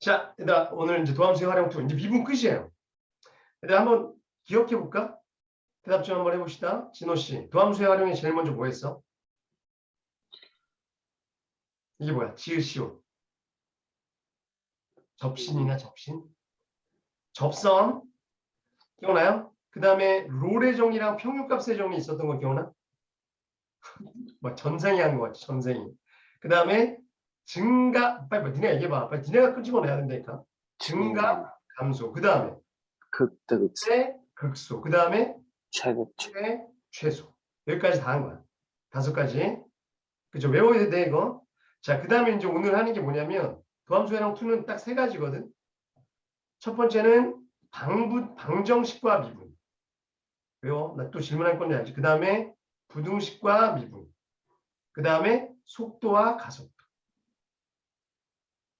자, 얘들아, 오늘 이제 도함수의 활용 투 이제 미분 끝이에요. 얘들아, 한번 기억해 볼까? 대답 좀 한번 해봅시다. 진호 씨, 도함수의 활용에 제일 먼저 뭐 했어? 이게 뭐야? 지읒시옷. 접신이나 접신? 접선. 기억나요? 그 다음에 롤의 정이랑 평균값의 정이 있었던 거 기억나? 막 전생이 한 거 같지, 전생이. 그 다음에 증가, 빨리, 빨리 니네가 얘기해봐. 빨리 니네가 끄집어내야 된다니까. 증가, 감소. 그 다음에 극대 극소 최, 극소. 그 다음에 최대 최 최, 최소. 여기까지 다 한 거야. 다섯 가지. 그죠? 외워야 돼, 이거. 자, 그 다음에 이제 오늘 하는 게 뭐냐면, 도함수회랑 투는 딱 세 가지거든. 첫 번째는 방부, 방정식과 미분. 외워. 나또 질문할 건지 알지? 그 다음에 부등식과 미분. 그 다음에 속도와 가속도.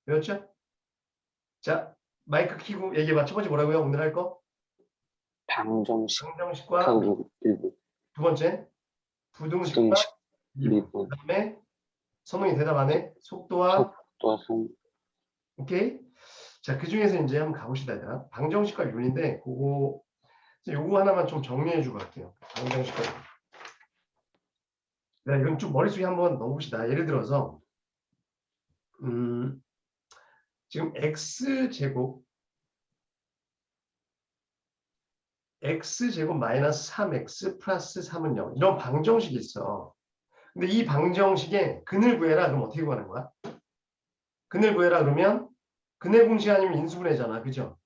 외웠죠? 자, 마이크 키고 얘기해봐. 첫 번째 뭐라고요? 오늘 할 거? 방정식 방정식과 두 번째 부등식과 부등식 미분. 미분 그다음에 선웅이 대답 안 해. 속도와 성 오케이. 자, 그 중에서 이제 한번 가봅시다. 방정식과 윤인데 그거 이제 요거 하나만 좀 정리해 주고 갈게요. 방정식과 윤. 네, 이건 좀 머릿속에 한번 넣어봅시다. 예를 들어서 음, 지금 x 제곱 x 제곱 마이너스 3x 플러스 3은 0 이런 방정식이 있어. 근데 이 방정식에 근을 구해라 그럼 어떻게 구하는 거야? 근을 구해라 그러면 근의 공식 아니면 인수분해잖아. 그죠?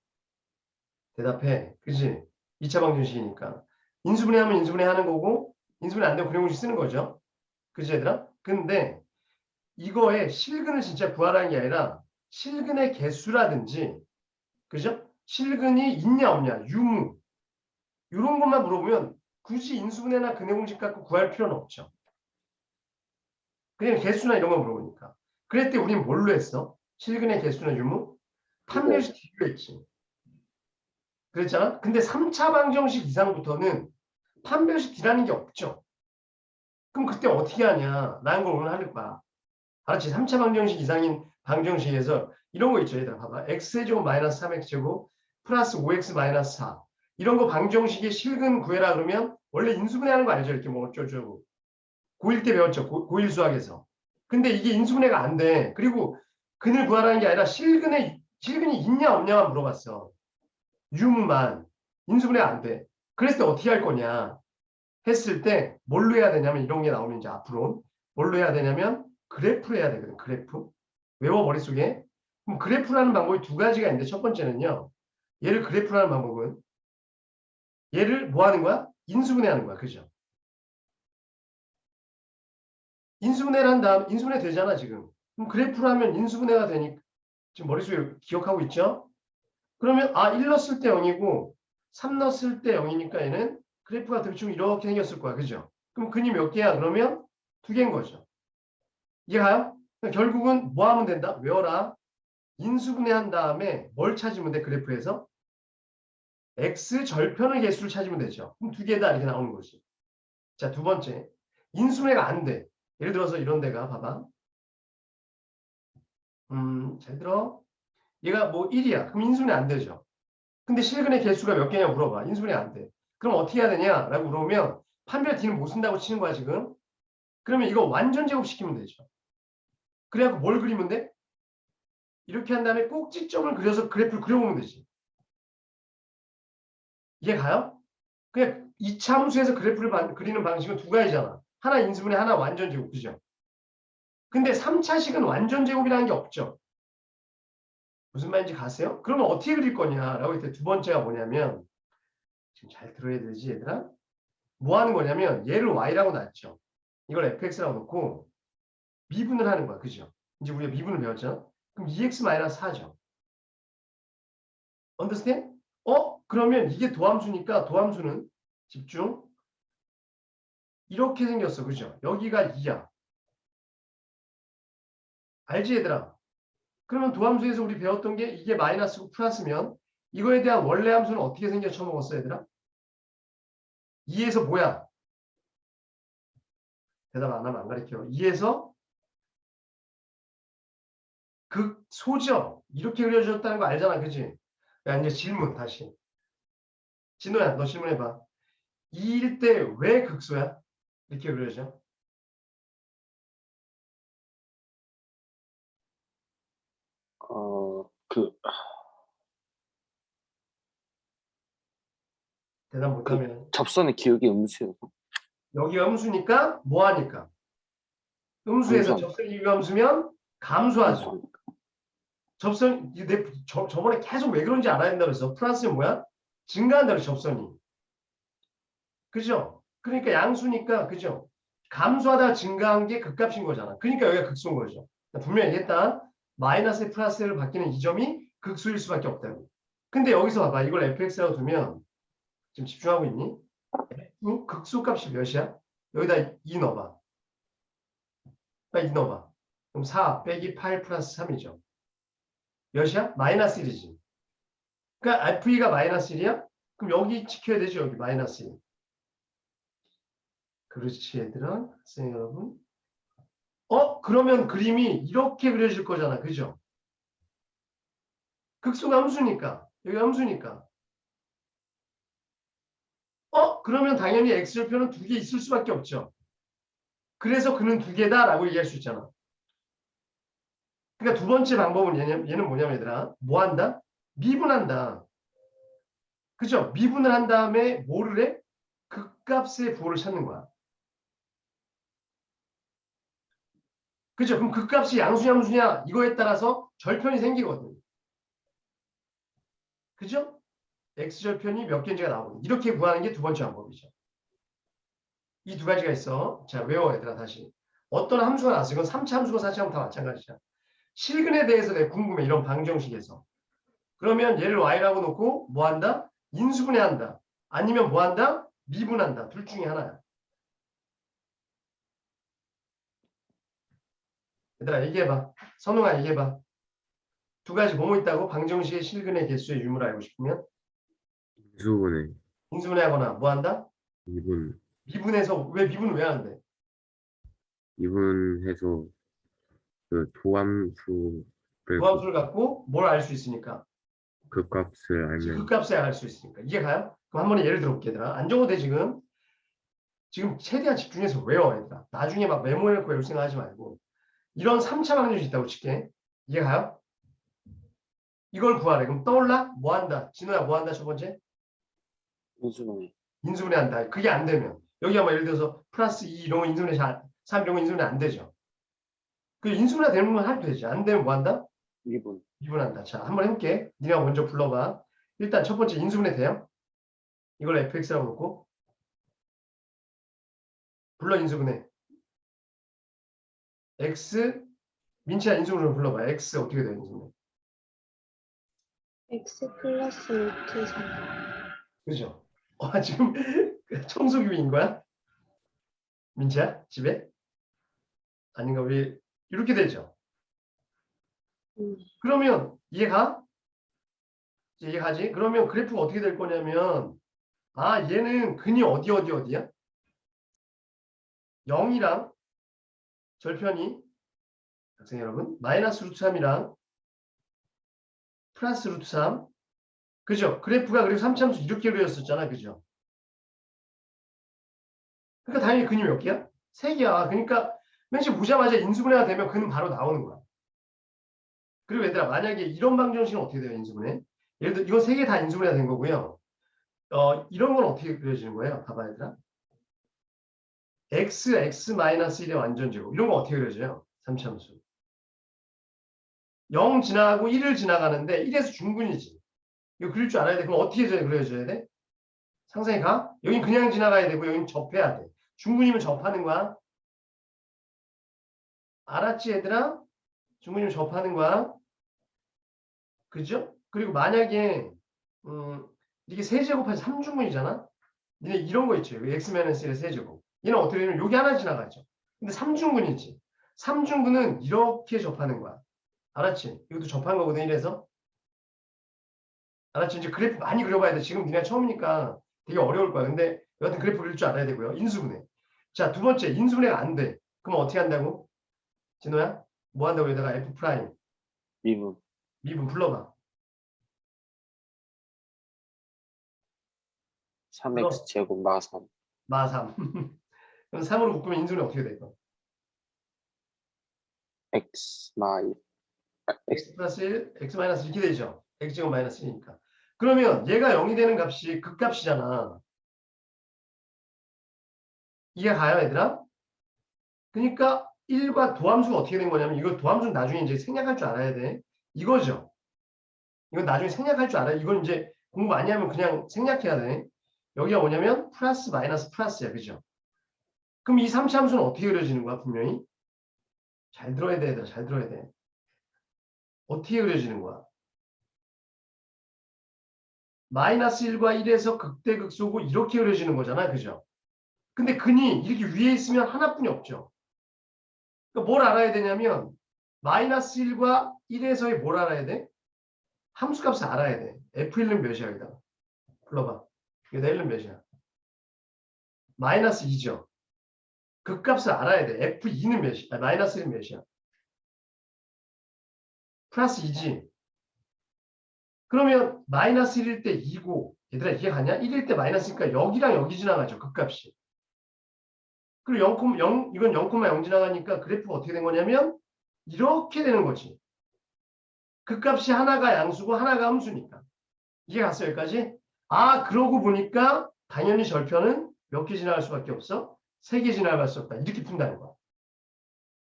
대답해. 그지? 2차 방정식이니까. 인수분해 하면 인수분해 하는 거고 인수분해 안 되면 근의 공식 쓰는 거죠. 그지 얘들아? 근데 이거에 실근을 진짜 구하라는 게 아니라 실근의 개수라든지 그죠? 실근이 있냐 없냐 유무 이런 것만 물어보면 굳이 인수분해나 근의 공식 갖고 구할 필요는 없죠. 그냥 개수나 이런 거 물어보니까. 때 우리는 뭘로 했어? 실근의 개수나 유무? 판별식 뒤로 했지. 그랬잖아? 근데 3차 방정식 이상부터는 판별식 뒤라는 게 없죠. 그럼 그때 어떻게 하냐? 라는 걸 오늘 할 거야. 알았지? 3차 방정식 이상인 방정식에서 이런 거 있죠. 얘들아 봐봐. x제곱 마이너스 3x제곱 플러스 5x 마이너스 4. 이런 거 방정식의 실근 구해라 그러면 원래 인수분해하는 거 알죠? 이렇게 뭐 어쩌고저쩌고. 고1 때 배웠죠. 고, 고1 수학에서. 근데 이게 인수분해가 안 돼. 그리고 근을 구하라는 게 아니라 실근에 실근이 있냐 없냐만 물어봤어. 유무만 인수분해 안 돼. 그랬을 때 어떻게 할 거냐 했을 때 뭘로 해야 되냐면 이런 게 나오면 이제 앞으로 뭘로 해야 되냐면 그래프로 해야 되거든. 그래프. 외워 머릿속에. 그럼 그래프라는 방법이 두 가지가 있는데 첫 번째는요. 얘를 그래프라는 방법은 얘를 뭐 하는 거야? 인수분해하는 거야. 그죠? 인수분해를 한 다음 인수분해 되잖아 지금. 그럼 그래프로 하면 인수분해가 되니까 지금 머릿속에 기억하고 있죠? 그러면 아 1 넣었을 때 0이고 3 넣었을 때 0이니까 얘는 그래프가 대충 이렇게 생겼을 거야. 그죠? 그럼 근이 몇 개야? 그러면 두 개인 거죠. 이해가요? 그러니까 결국은 뭐 하면 된다? 외워라. 인수분해한 다음에 뭘 찾으면 돼? 그래프에서? x 절편의 개수를 찾으면 되죠. 그럼 두 개 다 이렇게 나오는 거지. 자, 두 번째. 인수분해가 안 돼. 예를 들어서 이런 데가 봐봐. 음, 잘 들어. 얘가 뭐 1이야. 그럼 인수분해 안 되죠. 근데 실근의 개수가 몇 개냐 물어봐. 인수분해 안 돼. 그럼 어떻게 해야 되냐라고 물어보면 판별 D는 못 쓴다고 치는 거야 지금. 그러면 이거 완전 제곱시키면 되죠. 그래갖고 뭘 그리면 돼? 이렇게 한 다음에 꼭지점을 그려서 그래프를 그려보면 되지. 이해 가요? 그냥 이차 함수에서 그래프를 반- 그리는 방식은 두 가지잖아. 하나 인수분해, 하나 완전 제곱, 그죠? 근데 3차식은 완전 제곱이라는 게 없죠. 무슨 말인지 가세요? 그러면 어떻게 그릴 거냐라고 했을 때두 번째가 뭐냐면 지금 잘 들어야 되지 얘들아? 뭐 하는 거냐면 얘를 y라고 놨죠. 이걸 fx라고 놓고 미분을 하는 거야. 그죠? 이제 우리가 미분을 배웠잖아. 그럼 2x-4죠. understand? 어? 그러면 이게 도함수니까 도함수는 집중. 이렇게 생겼어. 그죠? 여기가 2야. 알지 얘들아? 그러면 도함수에서 우리 배웠던 게 이게 마이너스고 플러스면 이거에 대한 원래 함수는 어떻게 생겨 처먹었어 얘들아? 2에서 뭐야? 대답 안 하면 안 가르쳐. 2에서 극 소죠. 이렇게 그려줬다는 거 알잖아, 그지? 야 이제 질문 다시. 진호야, 너 질문해봐. 2일 때 왜 극소야? 이렇게 그려져. 어, 그, 대답 못하면 접선의 기억이 음수여서. 여기가 음수니까 뭐 하니까? 음수에서 감소하니까. 접선 이유가 음수면 감소하죠. 접선 이 내, 저, 저번에 계속 왜 그런지 알아야 된다 그래서 플러스는 뭐야? 증가한다 그래 접선이. 그죠? 그러니까 양수니까 그죠? 감소하다 증가한 게 극값인 거잖아. 그러니까 여기가 극수인 거죠. 분명히 얘기했다. 마이너스 플러스를 바뀌는 이 점이 극수일 수밖에 없다고. 근데 여기서 봐봐. 이걸 fx라고 두면 지금 집중하고 있니? f 극수 값이 몇이야? 여기다 2 넣어봐. 빨리 2 넣어봐. 그럼 4 빼기 8 플러스 3이죠. 몇이야? 마이너스 1이지. 그러니까 FE가 마이너스 1이야? 그럼 여기 지켜야 되죠. 여기 마이너스 1. 그렇지 얘들아. 학생 여러분. 어? 그러면 그림이 이렇게 그려질 거잖아. 그죠? 극소가 함수니까. 여기 함수니까. 어? 그러면 당연히 X절표는 두 개 있을 수밖에 없죠. 그래서 그는 두 개다라고 얘기할 수 있잖아. 그러니까 두 번째 방법은 얘는, 얘는 뭐냐면 얘들아 뭐 한다? 미분한다. 그죠? 미분을 한 다음에 뭐를 해? 극값의 부호를 찾는 거야. 그죠? 그럼 극값이 양수냐 함수냐 이거에 따라서 절편이 생기거든. 그죠? x절편이 몇 개인지가 나오거든. 이렇게 구하는 게 두 번째 방법이죠. 이 두 가지가 있어. 자 외워 얘들아 다시. 어떤 함수가 나왔어. 이건 3차 함수고 4차 함수 다 마찬가지야. 실근에 대해서 내가 궁금해. 이런 방정식에서. 그러면 얘를 y라고 놓고 뭐 한다? 인수분해한다. 아니면 뭐 한다? 미분한다. 둘 중에 하나야. 얘들아 얘기해봐. 선웅아 얘기해봐. 두 가지 뭐뭐 있다고? 방정식의 실근의 개수의 유무를 알고 싶으면 인수분해 인수분해하거나 뭐 한다? 2분 미분해서 왜 미분 왜 하는데? 2분해서 그 도함수를 부함수를 갖고 뭘 알 수 있으니까 그 값을 알면 그 값에 알수 있으니까 이해 가요? 그럼 한번 예를 들어 볼게 얘들아 안 적어도 돼 지금 지금 최대한 집중해서 외워 얘들아 나중에 막 메모해놓고 외울 생각하지 말고 이런 3차 방정식 있다고 칠게 이해 가요? 이걸 구하래 그럼 떠올라? 뭐 한다? 진호야 뭐 한다 첫 번째? 인수분해. 인수분해 한다 그게 안 되면 여기가 뭐 예를 들어서 플러스 2 이런 거 인수분해 잘3 이런 거 인수분해 안 되죠 그 인수분해 되는 건 하도 되지 안 되면 뭐 한다? 미분. 미분한다. 자, 한번 해볼게. 니네가 먼저 불러봐. 일단 첫 번째 인수분해 돼요? 이걸 fx라고 놓고 불러 인수분해. x 민치야 인수분해 불러봐. x 어떻게 돼 인수분해? x 플러스 루트 3 그죠? 와 지금 청소기인 거야? 민치야 집에? 아닌가 왜 이렇게 되죠? 음. 그러면 이해가? 이해가지? 그러면 그래프가 어떻게 될 거냐면 아 얘는 근이 어디 어디 어디야? 0이랑 절편이 학생 여러분 마이너스 루트 3이랑 플러스 루트 3 그죠? 그래프가 그리고 3참수 이렇게 그려졌었잖아 그죠? 그러니까 당연히 근이 몇 개야? 3개야 그러니까 맨 처음 보자마자 인수분해가 되면 근은 바로 나오는 거야 그리고 얘들아 만약에 이런 방정식은 어떻게 돼요 인수분해? 예를 들어 이건 세 개 다 인수분해가 된 거고요. 어 이런 건 어떻게 그려지는 거예요? 봐봐 얘들아. x x 마이너스 1의 완전 제곱 이런 거 어떻게 그려져요? 3차함수. 0 지나가고 1을 지나가는데 1에서 중근이지. 이거 그릴 줄 알아야 돼. 그럼 어떻게 그려줘야 돼? 상상이 가? 여긴 그냥 지나가야 되고 여긴 접해야 돼. 중근이면 접하는 거야. 알았지 얘들아? 중근이면 접하는 거야. 그죠? 그리고 만약에 음, 이게 세제곱해서 3중근이잖아? 니네 이런 거 있죠. x-1의 세제곱. 얘는 어떻게 되냐면 여기 하나 지나가죠. 근데 3중근이지. 3중근은 이렇게 접하는 거야. 알았지? 이것도 접한 거거든, 이래서. 알았지? 이제 그래프 많이 그려봐야 돼. 지금 니네 처음이니까 되게 어려울 거야. 근데 여하튼 그래프 그릴 줄 알아야 되고요. 인수분해. 자, 두 번째, 인수분해가 안 돼. 그럼 어떻게 한다고? 진호야? 뭐 한다고 여기다가 f 프라임. 미분. 미분 불러봐. 3x 제곱 마 3. 마 3. 그럼 3으로 묶으면 인수는 어떻게 돼? 이거? x 마 1. 아, x x 플러스 1, x 마이너스 이렇게 되죠. x 제곱 마이너스 1이니까. 그러면 얘가 0이 되는 값이 극값이잖아. 이해 가요, 얘들아? 그러니까 1과 도함수가 어떻게 된 거냐면 이거 도함수는 나중에 이제 생략할 줄 알아야 돼. 이거죠. 이건 나중에 생략할 줄 알아요. 이건 이제 공부 많이 하면 그냥 생략해야 돼. 여기가 뭐냐면 플러스 마이너스 플러스야. 그죠? 그럼 이 3차 함수는 어떻게 그려지는 거야, 분명히? 잘 들어야 돼, 얘들아. 잘 들어야 돼. 어떻게 그려지는 거야? 마이너스 1과 1에서 극대극소고 이렇게 그려지는 거잖아. 그죠? 근데 근이 이렇게 위에 있으면 하나뿐이 없죠. 그러니까 뭘 알아야 되냐면 마이너스 1과 1에서의 뭘 알아야 돼? 함수값을 알아야 돼. F1은 몇이야 여기다. 불러봐. 여기다 1은 몇이야? 마이너스 2죠. 극값을 알아야 돼. F2는 몇이야? 아, 마이너스 1은 몇이야? 플러스 2지. 그러면 마이너스 1일 때 2고 얘들아 이게 가냐? 1일 때 마이너스니까 여기랑 여기 지나가죠. 극값이. 그리고 0, 0 이건 0,0 지나가니까 그래프가 어떻게 된 거냐면 이렇게 되는 거지. 극값이 하나가 양수고 하나가 함수니까. 이게 갔어 여기까지? 아 그러고 보니까 당연히 절편은 몇 개 지나갈 수밖에 없어? 세 개 지나갈 수 없다. 이렇게 푼다는 거야.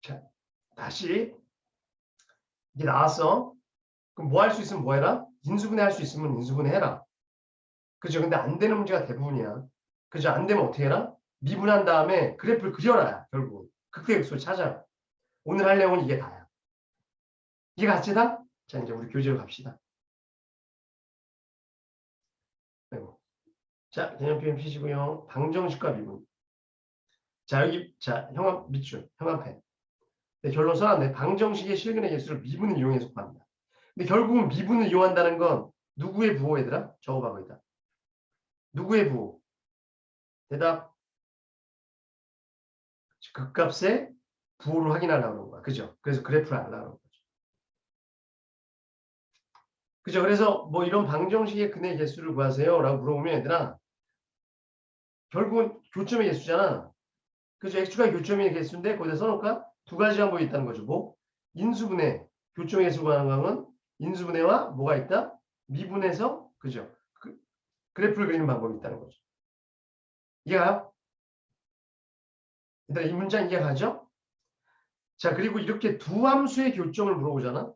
자 다시 이게 나왔어. 그럼 뭐 할 수 있으면 뭐 해라? 인수분해 할 수 있으면 인수분해 해라. 그죠? 근데 안 되는 문제가 대부분이야. 그죠? 안 되면 어떻게 해라? 미분한 다음에 그래프를 그려라. 결국. 극대극소 찾아라. 오늘 할 내용은 이게 다야. 이게 같이다? 자, 이제 우리 교재로 갑시다. 아이고. 자, 개념 표현 피시고요. 방정식과 미분. 자, 여기, 자, 형합 밑줄, 형합해. 네, 결론 써놨네. 방정식의 실근의 개수를 미분을 이용해서 구합니다. 근데 결국은 미분을 이용한다는 건 누구의 부호 얘들아? 적어봐 거기다. 누구의 부호? 대답. 극값의 부호를 확인하려고 그런 거야. 그죠? 그래서 그래프를 그런 거죠. 그죠? 그래서 뭐 이런 방정식의 근의 개수를 구하세요. 라고 물어보면 얘들아 결국은 교점의 개수잖아. 그죠? x가 교점의 개수인데 거기다 써놓을까? 두 가지 방법이 있다는 거죠. 뭐? 인수분해. 교점의 개수 구하는 방법은 인수분해와 뭐가 있다? 미분해서 그죠? 그, 그래프를 그리는 방법이 있다는 거죠. 이해가요? 이 문장 이해 가죠? 자 그리고 이렇게 두 함수의 교점을 물어보잖아.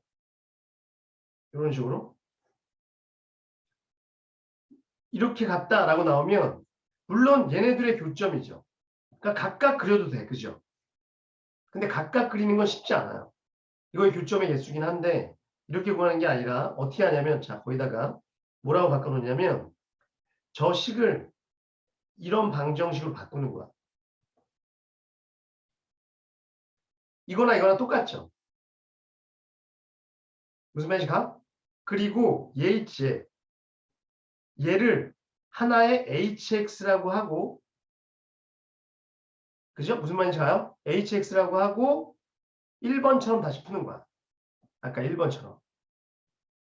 이런 식으로 이렇게 같다라고 나오면 물론 얘네들의 교점이죠. 그러니까 각각 그려도 돼, 그죠? 근데 각각 그리는 건 쉽지 않아요. 이거의 교점의 개수긴 한데 이렇게 구하는 게 아니라 어떻게 하냐면 자 거기다가 뭐라고 바꿔놓냐면 저 식을 이런 방정식으로 바꾸는 거야. 이거나 이거나 똑같죠. 무슨 말인지 가? 그리고 얘 얘를 하나의 hx라고 하고 그죠? 무슨 말인지 가요? hx라고 하고 1번처럼 다시 푸는 거야. 아까 1번처럼.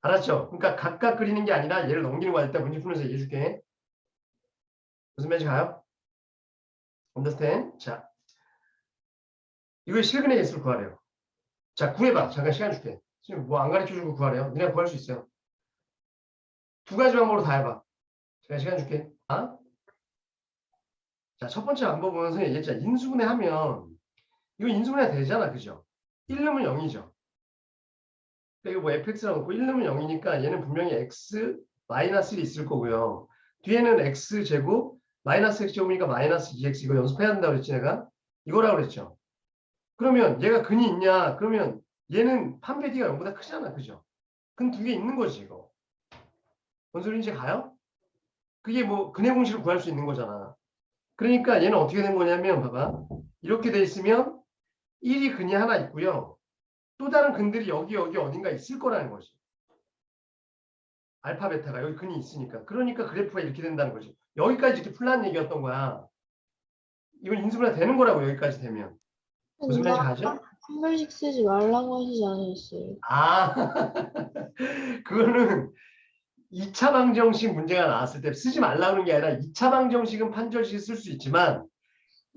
알았죠? 그러니까 각각 그리는 게 아니라 얘를 넘기는 거야. 일단 문제 풀면서 얘기해 줄게. 무슨 말인지 가요? understand? 자, 이거 실근의 개수를 구하래요. 자, 구해봐. 잠깐 시간 줄게. 지금 뭐 안 가르쳐주고 구하래요. 니네 구할 수 있어요. 두 가지 방법으로 다 해봐. 제가 시간 줄게. 아? 자, 첫 번째 방법은 선생님 얘기했잖아. 인수분해 하면 이거 인수분해 되잖아. 그죠? 1 넣으면 0이죠. 그리고 뭐 fx라고 놓고 1 넣으면 0이니까 얘는 분명히 x 마이너스 1이 있을 거고요. 뒤에는 x 제곱 마이너스 x 제곱이니까 마이너스 2x 이거 연습해야 된다고 그랬지 내가? 이거라고 그랬죠. 그러면 얘가 근이 있냐? 그러면 얘는 판베디가 0보다 크잖아. 그죠? 근 두 개 있는 거지 이거. 뭔 소리인지 가요? 그게 뭐 근의 공식을 구할 수 있는 거잖아. 그러니까 얘는 어떻게 된 거냐면 봐봐. 이렇게 돼 있으면 1이 근이 하나 있고요. 또 다른 근들이 여기 여기 어딘가 있을 거라는 거지. 알파 베타가 여기 근이 있으니까. 그러니까 그래프가 이렇게 된다는 거지. 여기까지 이렇게 풀라는 얘기였던 거야. 이건 인수분해 되는 거라고 여기까지 되면. 무슨 말인지 가죠? 판별식 쓰지 말라고 하시지 않으셨어요? 아, 그거는 2차 방정식 문제가 나왔을 때 쓰지 말라는 게 아니라 2차 방정식은 판별식 쓸 수 있지만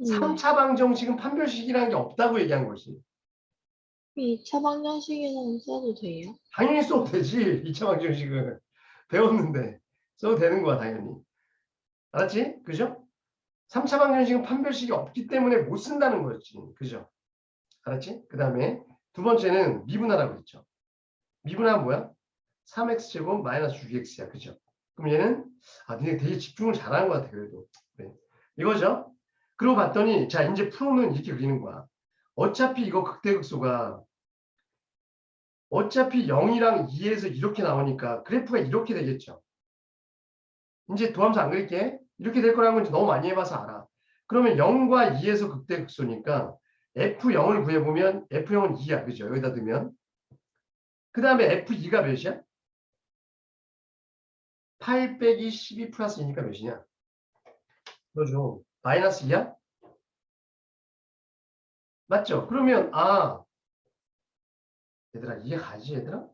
음. 3차 방정식은 판별식이라는 게 없다고 얘기한 것이. 2차 방정식에서는 써도 돼요? 당연히 써도 되지. 2차 방정식은. 배웠는데. 써도 되는 거야, 당연히. 알았지? 그죠? 3차 방정식은 판별식이 없기 때문에 못 쓴다는 거였지. 그죠? 알았지? 그 다음에 두 번째는 미분하라고 했죠. 미분하면 뭐야? 3x제곱 마이너스 6x야. 그죠? 그럼 얘는, 아, 니네 되게 집중을 잘하는 것 같아, 그래도. 네. 이거죠? 그러고 봤더니, 자, 이제 프로는 이렇게 그리는 거야. 어차피 이거 극대극소가 어차피 0이랑 2에서 이렇게 나오니까 그래프가 이렇게 되겠죠. 이제 도함수 안 그릴게. 이렇게 될 거라는 건 너무 많이 해봐서 알아. 그러면 0과 2에서 극대극소니까 F0을 구해보면 F0은 2야. 그죠? 여기다 두면. 그 다음에 F2가 몇이야? 8 빼기 12 플러스 2니까 몇이냐? 그러죠. 마이너스 2야? 맞죠? 그러면 아 얘들아 이해 가지 얘들아?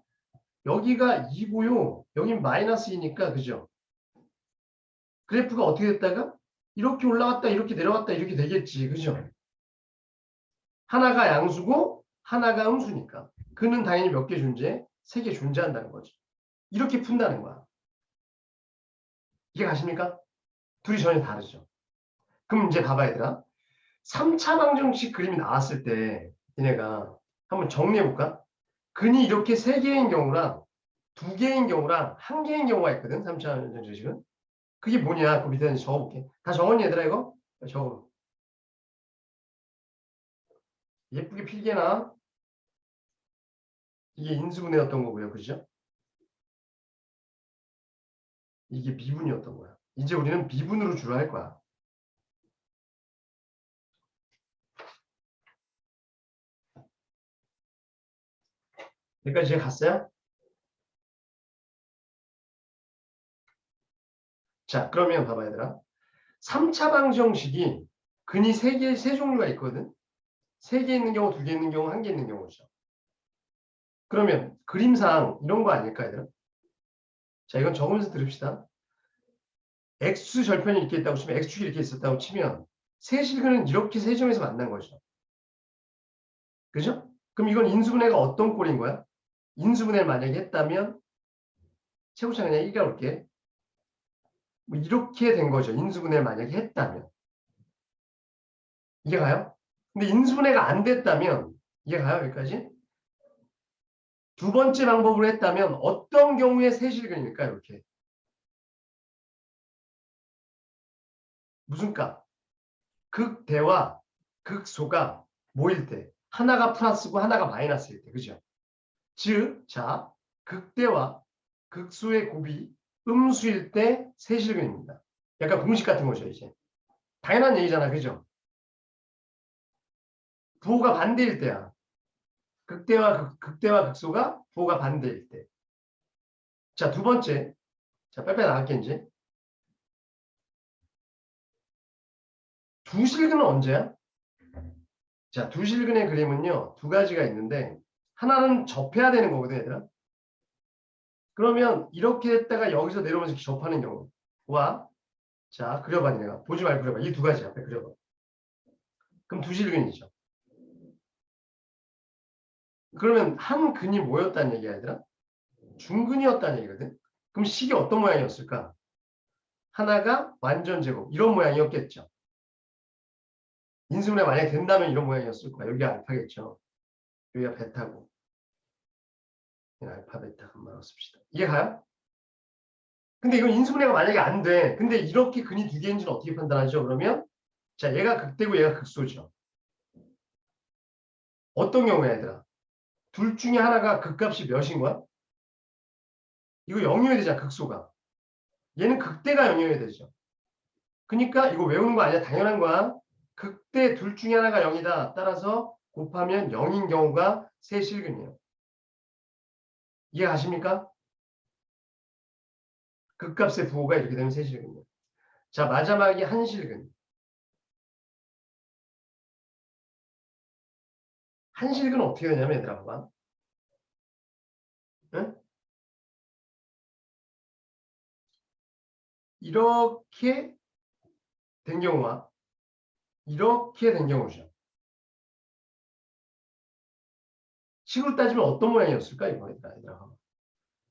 여기가 2고요. 여기 마이너스 2니까 그죠? 그래프가 어떻게 됐다가 이렇게 올라갔다 이렇게 내려갔다 이렇게 되겠지. 그죠? 하나가 양수고 하나가 음수니까 그는 당연히 몇 개 존재? 세 개 존재한다는 거죠. 이렇게 푼다는 거야. 이해 가십니까? 둘이 전혀 다르죠. 그럼 이제 봐봐 얘들아. 3차 방정식 그림이 나왔을 때 얘네가 한번 정리해 볼까? 근이 이렇게 세 개인 경우랑 두 개인 경우랑 한 개인 경우가 있거든. 3차 방정식은. 그게 뭐냐? 그 밑에 적어볼게. 다 적었니 얘들아 이거? 적어. 예쁘게 필게나. 이게 인수분해였던 거고요. 그죠? 이게 미분이었던 거야. 이제 우리는 미분으로 주로 할 거야. 여기까지 갔어요? 자, 그러면 봐봐 얘들아. 3차 방정식이 근이 세 개, 세 종류가 있거든. 세 개 있는 경우, 두 개 있는 경우, 한 개 있는 경우죠. 그러면 그림상 이런 거 아닐까 얘들아? 자, 이건 적으면서 들읍시다. x 절편이 이렇게 있다고 치면 x축이 이렇게 있었다고 치면 세 실근은 이렇게 세 점에서 만난 거죠. 그죠? 그럼 이건 인수분해가 어떤 꼴인 거야? 인수분해를 만약에 했다면 최고차 그냥 이가 올게. 뭐 이렇게 된 거죠. 인수분해를 만약에 했다면. 이해가요? 근데 인수분해가 안 됐다면 이해가요? 여기까지? 두 번째 방법으로 했다면 어떤 경우에 세실근일까? 이렇게. 무슨 값? 극대와 극소가 모일 때 하나가 플러스고 하나가 마이너스일 때. 그죠? 즉, 자, 극대와 극소의 곱이 음수일 때 세실근입니다. 약간 공식 같은 거죠, 이제. 당연한 얘기잖아, 그죠? 부호가 반대일 때야. 극대와 극, 극대와 극소가 부호가 반대일 때. 자, 두 번째. 자, 빨리빨리 나갈게, 이제. 두실근은 언제야? 자, 두실근의 그림은요, 두 가지가 있는데, 하나는 접해야 되는 거거든, 얘들아. 그러면 이렇게 했다가 여기서 내려오면서 접하는 경우와, 자, 그려봐, 내가. 보지 말고 그려봐. 이 두 가지 앞에 그려봐. 그럼 두실근이죠. 그러면 한 근이 뭐였다는 얘기야, 얘들아? 중근이었다는 얘기거든? 그럼 식이 어떤 모양이었을까? 하나가 완전 제곱, 이런 모양이었겠죠. 인수분해 만약에 된다면 이런 모양이었을 거야. 여기 알파겠죠. 여기가 베타고. 알파, 베타 한번 씁시다. 이해가요? 근데 이건 인수분해가 만약에 안 돼. 근데 이렇게 근이 두 개인지는 어떻게 판단하죠? 그러면 자 얘가 극대고 얘가 극소죠. 어떤 경우야 얘들아? 둘 중에 하나가 극값이 몇인 거야? 이거 0이어야 되잖아 극소가. 얘는 극대가 0이어야 되죠. 그러니까 이거 외우는 거 아니야? 당연한 거야. 극대 둘 중에 하나가 0이다. 따라서 곱하면 0인 경우가 세실근이에요. 이해가십니까? 극값의 부호가 이렇게 되면 세실근이에요. 자, 마지막이 한실근. 한실근은 어떻게 되냐면 얘들아 봐봐. 응? 이렇게 된 경우와 이렇게 된 경우죠. 식으로 따지면 어떤 모양이었을까 이거 얘들아 얘들아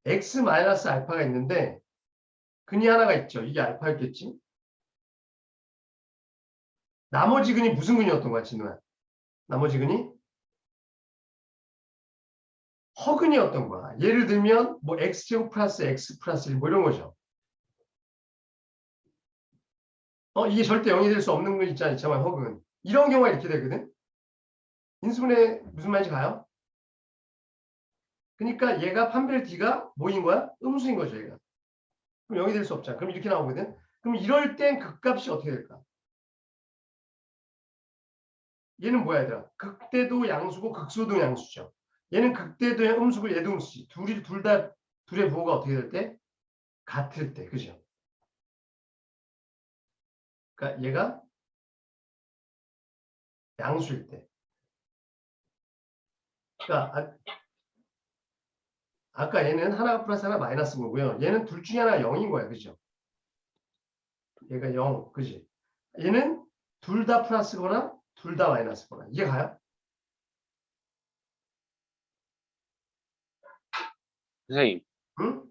x 마이너스 알파가 있는데 근이 하나가 있죠. 이게 알파였겠지. 나머지 근이 무슨 근이었던 거야, 진우야? 나머지 근이 허근이었던 거야. 예를 들면 뭐 x제곱 플러스 x 플러스 1뭐 이런 거죠. 어 이게 절대 0이 될 수 없는 거 있잖아, 있잖아, 허근. 이런 경우가 이렇게 되거든. 인수분해 무슨 말인지 가요? 그러니까 얘가 판별 D가 뭐인 거야? 음수인 거죠, 얘가. 그럼 0이 될 수 없잖아. 그럼 이렇게 나오거든. 그럼 이럴 땐 극값이 어떻게 될까? 얘는 뭐야, 얘들아? 극대도 양수고 극소도 양수죠. 얘는 극대도 음수고 얘도 음수지. 둘이 둘 다 둘의 부호가 어떻게 될 때? 같을 때, 그죠? 그러니까 얘가 양수일 때. 그러니까 아, 아까 얘는 하나 플러스 하나 마이너스인 거고요. 얘는 둘 중에 하나가 0인 거야, 그죠? 얘가 0, 그지? 얘는 둘 다 플러스거나 둘 다 마이너스거나 이게 가요? 선생님, 응?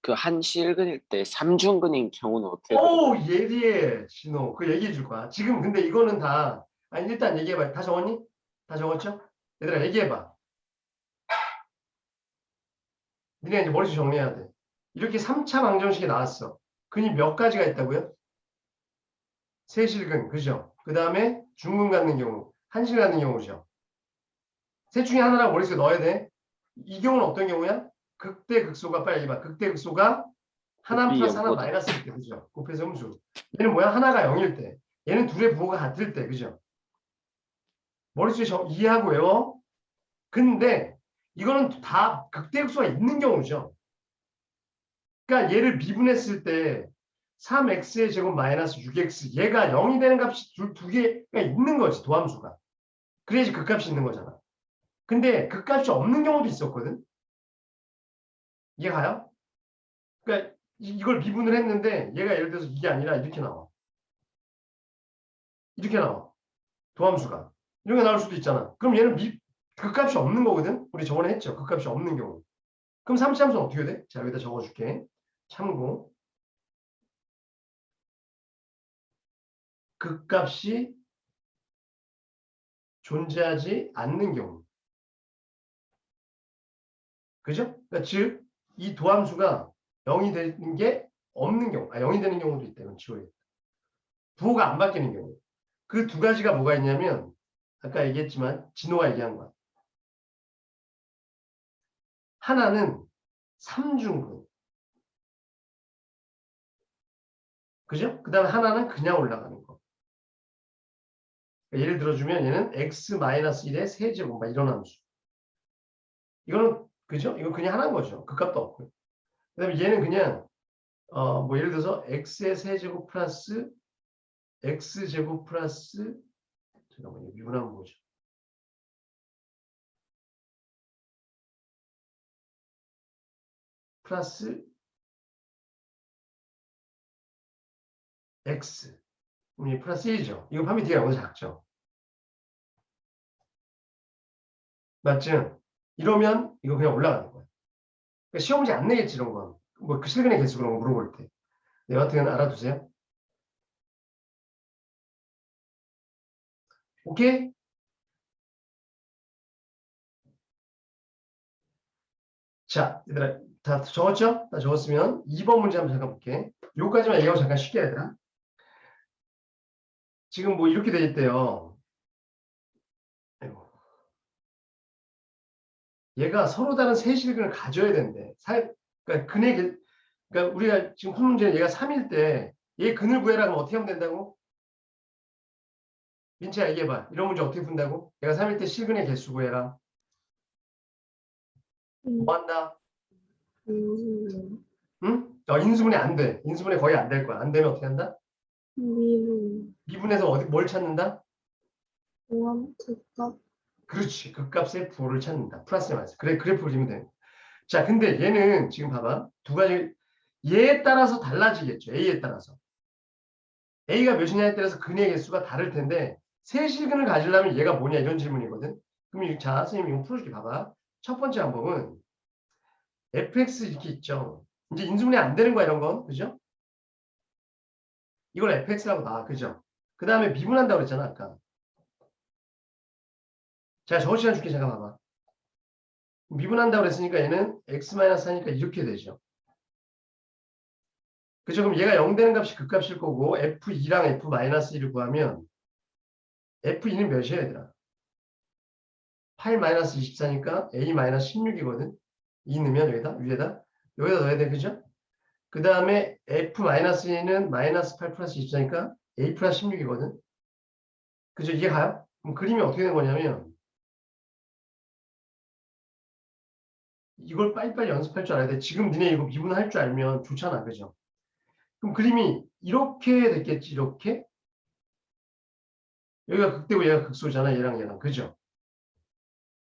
그 한실근일 때 삼중근인 경우는 어떻게? 오 예리해 신호 그 얘기해 줄 거야 지금 근데 이거는 다 아니 일단 얘기해봐 다 적었니? 다 적었죠? 얘들아 얘기해봐 니네 이제 머릿속 정리해야 돼 이렇게 3차 방정식이 나왔어 근이 몇 가지가 있다고요? 세실근 그죠? 그 다음에 중근 갖는 경우 한실 갖는 경우죠 셋 중에 하나라고 머릿속에 넣어야 돼이 경우는 어떤 경우야? 극대 극소가 빨리 얘기해봐 극대 극소가 하나 플러스 하나. 마이너스일 때 그죠? 곱해서 음수 얘는 뭐야? 하나가 0일 때 얘는 둘의 부호가 같을 때 그죠? 머릿속에 정- 이해하고 외워 근데 이거는 다 극대 극소가 있는 경우죠 그러니까 얘를 미분했을 때 3x의 제곱 마이너스 6x 얘가 0이 되는 값이 두, 두 개가 있는 거지 도함수가 그래야지 극값이 있는 거잖아 근데 극값이 없는 경우도 있었거든 이해 가요? 그러니까 이- 이걸 미분을 했는데 얘가 예를 들어서 이게 아니라 이렇게 나와. 이렇게 나와. 도함수가. 이렇게 나올 수도 있잖아. 그럼 얘는 미, 극값이 없는 거거든? 우리 저번에 했죠. 극값이 없는 경우. 그럼 삼치함수는 어떻게 돼? 자, 여기다 적어줄게. 참고. 극값이 존재하지 않는 경우. 그죠? 그러니까 즉, 이 도함수가 0이 되는 게 없는 경우, 아 0이 되는 경우도 있다면 지워야겠다. 부호가 안 바뀌는 경우. 그 두 가지가 뭐가 있냐면 아까 얘기했지만 진호가 얘기한 거야. 하나는 삼중근. 그죠? 그 다음에 하나는 그냥 올라가는 거. 그러니까 예를 들어주면 얘는 x-1의 세제곱 막 이런 함수. 이거는 그죠? 이거 그냥 하나인 거죠. 그 값도 없고. 그다음에 얘는 그냥 어 뭐 예를 들어서 x의 세제곱 플러스 x 제곱 플러스 잠깐만요. 미분하면 뭐죠? 플러스 x 그럼 이 플러스 1이죠. 이거 판미 뒤가 너무 작죠. 맞죠? 이러면 이거 그냥 올라가는 거야. 그러니까 시험 문제 안 내겠지 이런 건. 뭐그 실근의 개수 그런 거 물어볼 때. 네, 여하튼 알아두세요. 오케이? 자, 얘들아 다 적었죠? 다 적었으면 2번 문제 한번 잠깐 볼게. 요까지만 얘기하고 잠깐 쉽게 얘들아. 지금 뭐 이렇게 돼 있대요. 아이고. 얘가 서로 다른 세 실근을 가져야 된대. 사, 그러니까 개- 그러니까 우리가 지금 푼 문제는 얘가 3일 때 얘 근을 구해라 그러면 어떻게 하면 된다고? 민채야 얘기해봐. 이런 문제 어떻게 푼다고? 얘가 3일 때 실근의 개수 구해라. 음, 뭐 한다? 음, 응? 어, 인수분해 안 돼. 인수분해 거의 안 될 거야. 안 되면 어떻게 한다? 미분, 미분해서 어디 뭘 찾는다? 보안, 극값, 그렇지. 극값의 부호를 찾는다. 플러스 마이너스. 그래 그래프 그리면 돼. 자, 근데 얘는 지금 봐봐. 두 가지 얘에 따라서 달라지겠죠. A에 따라서. A가 몇이냐에 따라서 근의 개수가 다를 텐데 세 실근을 가지려면 얘가 뭐냐 이런 질문이거든. 그럼 이- 자, 선생님 이거 풀어줄게 봐봐. 첫 번째 방법은 fx 이렇게 있죠. 이제 인수분해 안 되는 거야 이런 건. 그죠? 이걸 fx라고 놔. 그죠? 그 다음에 미분한다고 그랬잖아 아까. 자, 저거 시간 줄게 잠깐 봐봐. 미분한다고 그랬으니까 얘는 x 마이너스 하니까 이렇게 되죠. 그죠? 그럼 얘가 0 되는 값이 극값일 거고 f2랑 f 마이너스 1을 구하면 f2는 몇이야 얘들아? 8 마이너스 24니까 a 마이너스 16이거든. 2 넣으면 여기다 위에다 여기다 넣어야 돼 그죠? 그 다음에 f 마이너스 2는 마이너스 8 플러스 24니까 a 플러스 16이거든. 그죠? 이해 가요? 그럼 그림이 어떻게 된 거냐면 이걸 빨리빨리 연습할 줄 알아야 돼. 지금 니네 이거 미분 할 줄 알면 좋잖아. 그죠? 그럼 그림이 이렇게 됐겠지. 이렇게. 여기가 극대고 얘가 극소잖아. 얘랑 얘랑. 그죠?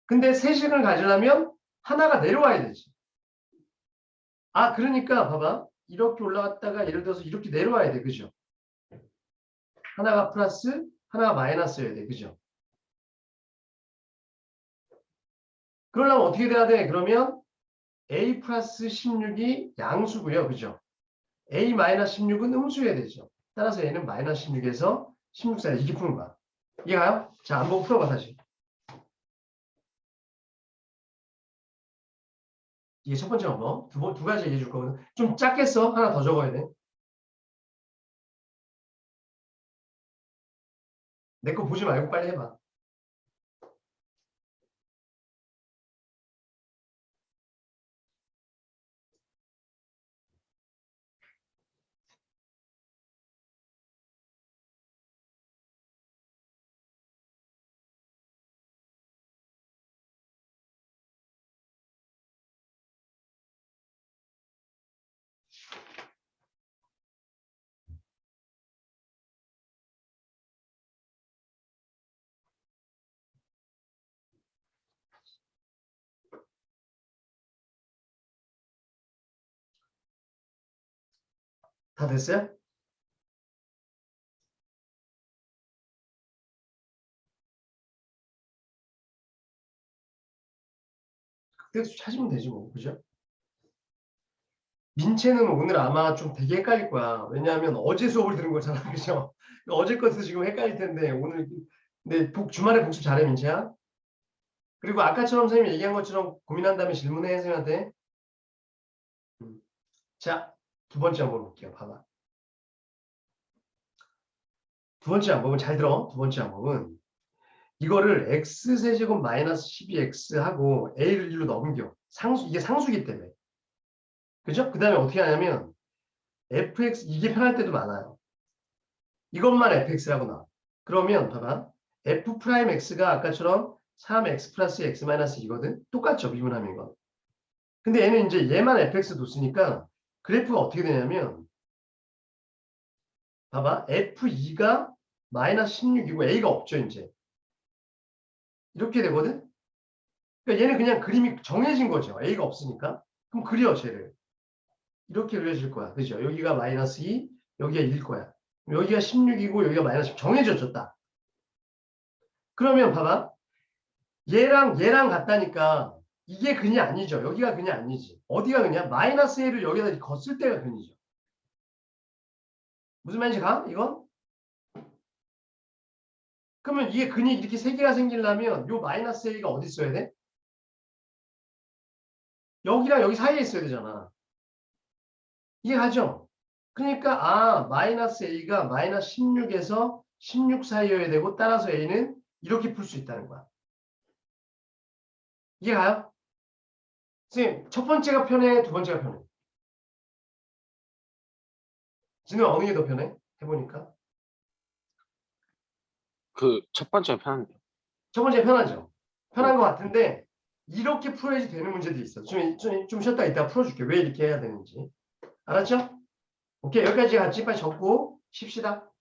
근데 세식을 가지려면 하나가 내려와야 되지. 아, 그러니까 봐봐. 이렇게 올라갔다가 예를 들어서 이렇게 내려와야 돼. 그죠? 하나가 플러스, 하나가 마이너스여야 돼. 그죠? 그러려면 어떻게 돼야 돼? 그러면 a 플러스 16이 양수고요. 그죠? a 마이너스 16은 음수여야 되죠. 따라서 얘는 마이너스 16에서 16 사이 이게 푸는 거야. 이해가요? 자, 한번 풀어봐 다시. 이게 첫 번째 언어. 두, 번, 두 가지 얘기해 줄 거거든. 좀 작게 써. 하나 더 적어야 돼. 내 거 보지 말고 빨리 해봐. 다 됐어요? 극대수 찾으면 되지 뭐 그죠? 민채는 오늘 아마 좀 되게 헷갈릴 거야. 왜냐하면 어제 수업을 들은 거잖아, 그죠? 어제 것도 지금 헷갈릴 텐데 오늘 근데 복, 주말에 복습 잘해 민채야. 그리고 아까처럼 선생님이 얘기한 것처럼 고민한 다음에 질문해 선생님한테. 음. 자, 두 번째 한번 볼게요. 봐봐. 두 번째 방법은 잘 들어. 두 번째 방법은 이거를 x 세제곱 마이너스 12x 하고 a를 1로 넘겨. 상수 이게 상수기 때문에. 그죠? 그 다음에 어떻게 하냐면 fx 이게 편할 때도 많아요. 이것만 fx라고 나와. 그러면 봐봐. f 프라임 x가 아까처럼 3x 플러스 x 마이너스 2거든. 똑같죠. 미분하면 이건. 근데 얘는 이제 얘만 fx 뒀으니까 그래프가 어떻게 되냐면 봐봐. F2가 마이너스 16이고 A가 없죠, 이제. 이렇게 되거든? 그러니까 얘는 그냥 그림이 정해진 거죠. A가 없으니까. 그럼 그려, 쟤를. 이렇게 그려질 거야. 그죠? 여기가 마이너스 2, 여기가 1일 거야. 여기가 16이고 여기가 마이너스 10 정해졌죠, 딱. 그러면 봐봐. 얘랑 얘랑 같다니까 이게 근이 아니죠. 여기가 근이 아니지. 어디가 근이야? 마이너스 1을 여기다 걷을 때가 근이죠. 무슨 말인지 가? 이건? 그러면 이게 근이 이렇게 세 개가 생기려면 요 마이너스 A가 어디 있어야 돼? 여기랑 여기 사이에 있어야 되잖아. 이해가죠? 그러니까 아 마이너스 A가 마이너스 16에서 16 사이여야 되고 따라서 A는 이렇게 풀 수 있다는 거야. 이해가요? 선생님 첫 번째가 편해? 두 번째가 편해? 진우 어느 게 더 편해? 해보니까 그 첫 번째 편첫 번째 편하죠. 편한 것 같은데 이렇게 풀어야지 되는 문제도 있어. 좀, 좀, 좀 쉬었다 이따 풀어줄게. 왜 이렇게 해야 되는지. 알았죠? 오케이 여기까지 같이 빨리 적고 쉽시다.